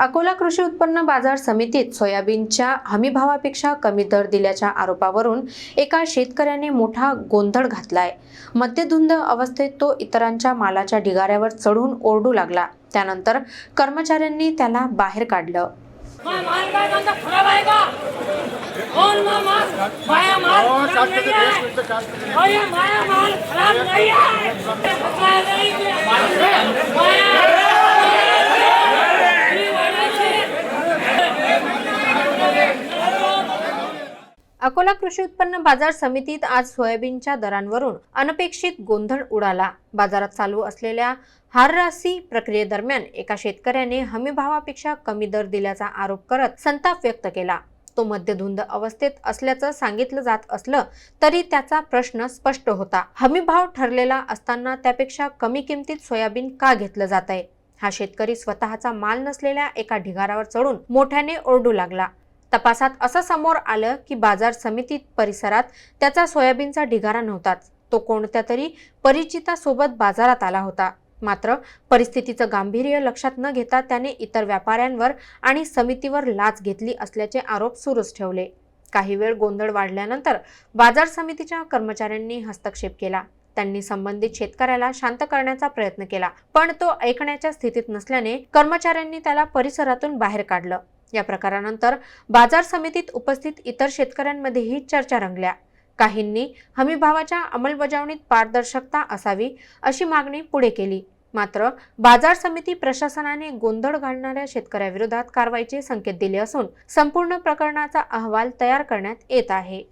अकोला कृषी उत्पन्न बाजार समितीत सोयाबीनच्या हमीभावापेक्षा कमी दर दिल्याच्या आरोपावरून एका शेतकऱ्याने मोठा गोंधळ घातलाय. मध्यधुंद अवस्थेत तो इतरांच्या मालाच्या ढिगाऱ्यावर चढून ओरडू लागला. त्यानंतर कर्मचाऱ्यांनी त्याला बाहेर काढलं. माया माल खराब नहीं है माया माया माल खराब नहीं है खराब नहीं है माया अकोला कृषी उत्पन्न बाजार समितीत आज सोयाबीनच्या दरांवरून अनपेक्षित गोंधळ उडाला. बाजारात चालू असलेल्या हाररासी प्रक्रियेदरम्यान एका शेतकऱ्याने हमीभावापेक्षा कमी दर दिल्याचा आरोप करत संताप व्यक्त केला. तो मध्यधुंद अवस्थेत असल्याचं सांगितलं जात असलं तरी त्याचा प्रश्न स्पष्ट होता. हमीभाव ठरलेला असताना त्यापेक्षा कमी किमतीत सोयाबीन का घेतलं जात आहे हा शेतकरी स्वतःचा माल नसलेल्या एका ढिगारावर चढून मोठ्याने ओरडू लागला. तपासात असं समोर आलं की बाजार समितीत परिसरात त्याचा सोयाबीनचा ढिगारा नव्हताच तो कोणत्या तरी परिचितासोबत बाजारात आला होता. मात्र परिस्थितीचं गांभीर्य लक्षात न घेता त्याने इतर व्यापाऱ्यांवर आणि समितीवर लाच घेतली असल्याचे आरोप सुरूच ठेवले. काही वेळ गोंधळ वाढल्यानंतर बाजार समितीच्या कर्मचाऱ्यांनी हस्तक्षेप केला. त्यांनी संबंधित शेतकऱ्याला शांत करण्याचा प्रयत्न केला पण तो ऐकण्याच्या स्थितीत नसल्याने कर्मचाऱ्यांनी त्याला परिसरातून बाहेर काढलं. या प्रकारानंतर बाजार समितीत उपस्थित इतर शेतकऱ्यांमध्येही चर्चा रंगल्या. काहींनी हमीभावाच्या अंमलबजावणीत पारदर्शकता असावी अशी मागणी पुढे केली. मात्र बाजार समिती प्रशासनाने गोंधळ घालणाऱ्या शेतकऱ्याविरोधात कारवाईचे संकेत दिले असून संपूर्ण प्रकरणाचा अहवाल तयार करण्यात येत आहे.